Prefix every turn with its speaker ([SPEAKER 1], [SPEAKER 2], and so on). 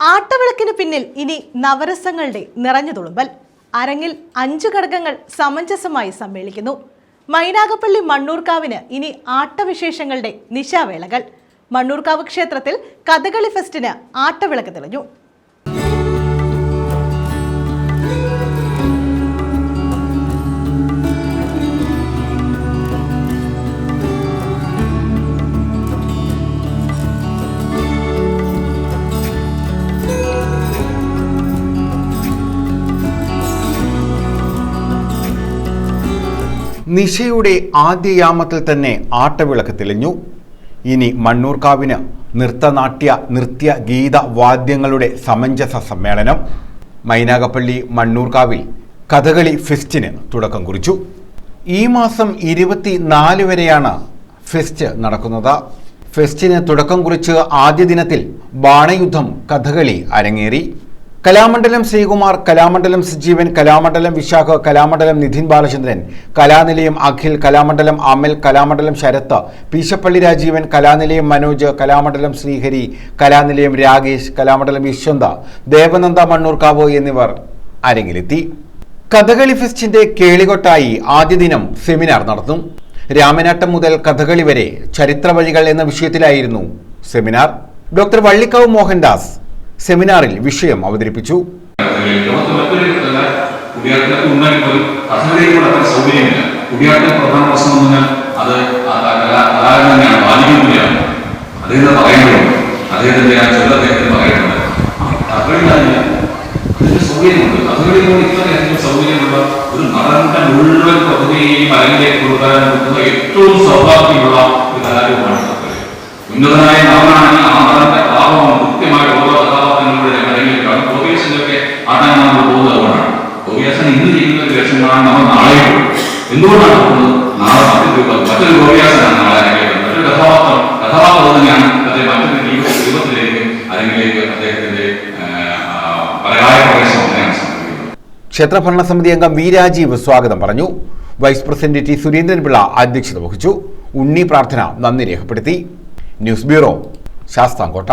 [SPEAKER 1] ആട്ടവിളക്കിന് പിന്നിൽ ഇനി നവരസങ്ങളുടെ നിറഞ്ഞു തുളുമ്പൽ. അരങ്ങിൽ അഞ്ചു ഘടകങ്ങൾ സമഞ്ജസമായി സമ്മേളിക്കുന്നു. മൈനാഗപ്പള്ളി മണ്ണൂർക്കാവിന് ഇനി ആട്ടവിശേഷങ്ങളുടെ നിശാവേളകൾ. മണ്ണൂർക്കാവ് ക്ഷേത്രത്തിൽ കഥകളി ഫെസ്റ്റിന് ആട്ടവിളക്ക് തെളിഞ്ഞു.
[SPEAKER 2] നിശയുടെ ആദ്യയാമത്തിൽ തന്നെ ആട്ടവിളക്ക് തെളിഞ്ഞു. ഇനി മണ്ണൂർക്കാവിന് നൃത്തനാട്യ നൃത്യ ഗീത വാദ്യങ്ങളുടെ സമഞ്ജസ സമ്മേളനം. മൈനാഗപ്പള്ളി മണ്ണൂർക്കാവിൽ കഥകളി ഫെസ്റ്റിന് തുടക്കം കുറിച്ചു. ഈ മാസം ഇരുപത്തി നാല് വരെയാണ് ഫെസ്റ്റ് നടക്കുന്നത്. ഫെസ്റ്റിന് തുടക്കം കുറിച്ച് ആദ്യ ദിനത്തിൽ ബാണയുദ്ധം കഥകളി അരങ്ങേറി. കലാമണ്ഡലം ശ്രീകുമാർ കലാമണ്ഡലം സജീവൻ കലാമണ്ഡലം വിശാഖ കലാമണ്ഡലം നിധിൻ ബാലചന്ദ്രൻ കലാനിലയം അഖിൽ കലാമണ്ഡലം അമൽ കലാമണ്ഡലം ശരത്ത് പീശപ്പള്ളി രാജീവൻ കലാനിലയം മനോജ് കലാമണ്ഡലം ശ്രീഹരി കലാനിലയം രാകേഷ് കലാമണ്ഡലം യശ്വന്ത ദേവനന്ദ മണ്ണൂർക്കാവ് എന്നിവർ അരങ്ങിലെത്തി. കഥകളി ഫെസ്റ്റിന്റെ കേളികൊട്ടായി ആദ്യ ദിനം സെമിനാർ നടന്നു രാമനാട്ടം മുതൽ കഥകളി വരെ ചരിത്ര വഴികൾ എന്ന വിഷയത്തിലായിരുന്നു സെമിനാർ. ഡോക്ടർ വള്ളിക്കാവ് മോഹൻദാസ് സെമിനാറിൽ വിഷയം അവതരിപ്പിച്ചു.
[SPEAKER 3] പ്രധാന ഒരു ഏറ്റവും സൗഭാഗ്യമുള്ള ഒരു കലാരൂപമാണ് ഉന്നതനായ നടനാണെങ്കിൽ ഒക്കെ നമ്മൾ പോകുന്നത് അതുകൊണ്ടാണ്. ഇന്ന് ചെയ്യുന്ന ഒരു വേഷങ്ങളാണ് നമ്മൾ നാളെ എന്തുകൊണ്ടാണ് പോകുന്നത്? നാളെ മറ്റൊരു മറ്റൊരു നാളെ അരങ്ങേറ്റം മറ്റൊരു കഥാപാത്രം കഥാപാത്രം തന്നെയാണ് അദ്ദേഹം മറ്റൊരു രൂപത്തിലേക്ക് അരങ്ങിലേക്ക് അദ്ദേഹത്തിന്റെ പരകായ
[SPEAKER 2] ക്ഷേത്രഭരണ സമിതി അംഗം വി രാജീവ് സ്വാഗതം പറഞ്ഞു. വൈസ് പ്രസിഡന്റ് ടി സുരേന്ദ്രൻപിള്ള അധ്യക്ഷത വഹിച്ചു. ഉണ്ണി പ്രാർത്ഥന നന്ദി രേഖപ്പെടുത്തി. News bureau Sasthamcotta.